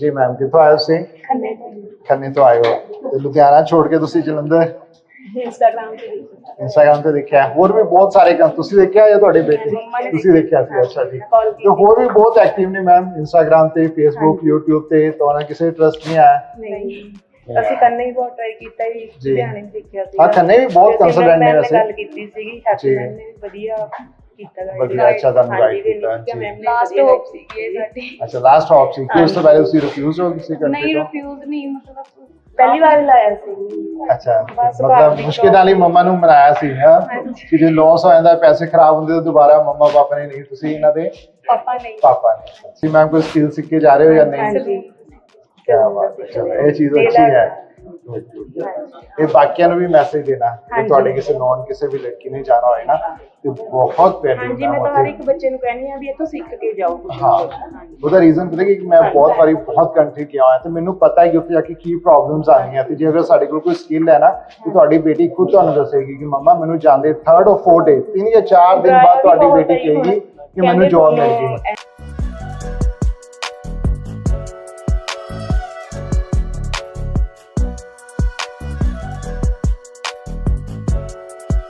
ਜੀ ਮੈਮ ਕਿੱਥੋਂ ਆਏ ਹੋ ਤੁਸੀਂ? ਖੰਨੇ ਤੋਂ। ਖੰਨੇ ਤੋਂ ਆਏ ਹੋ। ਤੇ ਲੁਧਿਆਣਾ ਛੋੜ ਕੇ ਤੁਸੀਂ ਜਲੰਧਰ? ਇੰਸਟਾਗ੍ਰਾਮ ਤੇ ਦੇਖੀ। ਇੰਸਟਾਗ੍ਰਾਮ ਤੇ ਦੇਖਿਆ। ਹੋਰ ਵੀ ਬਹੁਤ ਸਾਰੇ ਕੰਮ ਤੁਸੀਂ ਦੇਖਿਆ ਜਾਂ ਤੁਹਾਡੇ ਬੇਟੇ? ਤੁਸੀਂ ਦੇਖਿਆ ਸੀ ਅੱਛਾ ਜੀ। ਤੇ ਹੋਰ ਵੀ ਬਹੁਤ ਐਕਟਿਵ ਨੇ ਮੈਮ ਇੰਸਟਾਗ੍ਰਾਮ ਤੇ ਫੇਸਬੁੱਕ YouTube ਤੇ ਤੁਹਾਨੂੰ ਕਿਸੇ ਟਰਸਟ ਨਹੀਂ ਆਇਆ? ਨਹੀਂ। ਅਸੀਂ ਕੰਨੇ ਹੀ ਬਹੁਤ ਟਰਾਈ ਕੀਤਾ ਜੀ। ਲੁਧਿਆਣੇ ਵੀ ਦੇਖਿਆ ਸੀ ਹਾਂ, ਖੰਨੇ ਵੀ ਬਹੁਤ consultant ਨੇ ਵੈਸੇ। ਗੱਲ ਕੀਤੀ ਸੀਗੀ। ਹੈਪੀ ਨੇ ਵੀ ਵਧੀਆ। ਕੀਤਾ guide। ਵਧੀਆ, ਅੱਛਾ ਤੁਹਾਨੂੰ ਹਾਂਜੀ, guide ਕੀਤਾ, ਨਿੱਕਾ ਜੀ। ਮੈਮ ਨੇ ਲਾਸਟ ਵਧੀਆ ਹੋਪ guide ਸੀਗੀ ਇਹ ਸਾਡੀ ਅੱਛਾ ਲਾਸਟ ਹਾਪ ਸੀ ਕਿ ਉਸ ਤੋਂ ਪਹਿਲੇ ਤੁਸੀਂ ਰਿਫਿਊਜ਼ ਹੋ ਕਿਸੇ ਕੰਟਰੀ ਨਹੀਂ ਤੋਂ ਰਿਫਿਊਜ਼ ਨਹੀਂ ਮਤਲਬ ਪਹਿਲੀ ਵਾਰ ਲਾਇਆ ਸੀ ਅੱਛਾ ਬਸ ਮਤਲਬ ਘਰ ਦੀ ਮੁਸ਼ਕਿਲ ਨਾਲ ਹੀ ਮੰਮਾ ਨੂੰ ਮਨਾਇਆ ਸੀ ਹਾਂ ਕਿ ਜੇ ਲਾਸ ਹੋ ਜਾਂਦਾ ਪੈਸੇ ਖਰਾਬ ਹੁੰਦੇ ਤਾਂ ਦੁਬਾਰਾ ਮੰਮਾ ਪਾਪਾ ਨੇ ਨਹੀਂ ਤੁਸੀਂ ਇਹਨਾਂ ਦੇ ਪਾਪਾ ਨਹੀਂ ਪਾਪਾ ਨੇ ਤੁਸੀਂ ਮੈਮ ਕੋਈ ਸਕਿੱਲ ਸਿੱਖ ਕੇ ਜਾ ਰਹੇ ਹੋ ਜਾਂ ਨਹੀਂ ਹਾਂਜੀ ਕੀ ਬਾਤ ਹੈ ਚਲੋ ਇਹ ਚੀਜ਼ ਅੱਛੀ ਹੈ ਇਹ ਬਾਕੀਆਂ ਨੂੰ ਵੀ ਮੈਸੇਜ ਦੇਣਾ ਕਿ। ਤੁਹਾਡੇ ਕਿਸੇ ਨੌਨ ਕਿਸੇ ਵੀ ਲੜਕੀ ਨੇ ਜਾਣਾ ਹੋਏ ਨਾ ਤੇ ਬਹੁਤ ਪਹਿਲੀ ਹਾਂਜੀ ਮੈਂ ਤਾਂ ਹਰ ਇੱਕ ਬੱਚੇ ਨੂੰ ਕਹਿੰਦੀ ਆ ਵੀ ਇੱਥੋਂ ਸਿੱਖ ਕੇ ਜਾਓ। ਤੁਸੀਂ ਹਾਂ। ਉਹਦਾ ਰੀਜ਼ਨ ਪਤਾ ਕਿ ਮੈਂ ਬਹੁਤ ਵਾਰੀ ਬਹੁਤ ਕੰਟਰੀ ਗਿਆ ਹਾਂ ਤੇ ਮੈਨੂੰ ਪਤਾ ਹੈ ਕਿ ਉੱਥੇ ਜਾ ਕੇ ਕੀ ਪ੍ਰੋਬਲਮਸ ਆਉਂਦੀਆਂ ਤੇ ਜੇ ਅਗਰ ਸਾਡੇ ਕੋਲ ਕੋਈ ਸਕਿੱਲ ਹੈ ਨਾ ਤੇ ਤੁਹਾਡੀ ਬੇਟੀ ਖੁਦ ਤੁਹਾਨੂੰ ਦੱਸੇਗੀ ਕਿ ਮੰਮਾ ਮੈਨੂੰ ਜਾਂਦੇ 3rd ਔਰ 4th ਡੇ ਤਿੰਨ ਜਾਂ ਚਾਰ ਦਿਨ ਬਾਅਦ ਤੁਹਾਡੀ ਬੇਟੀ ਕਹੇਗੀ ਕਿ ਮੈਨੂੰ ਜੌਬ ਮਿਲ ਗਈ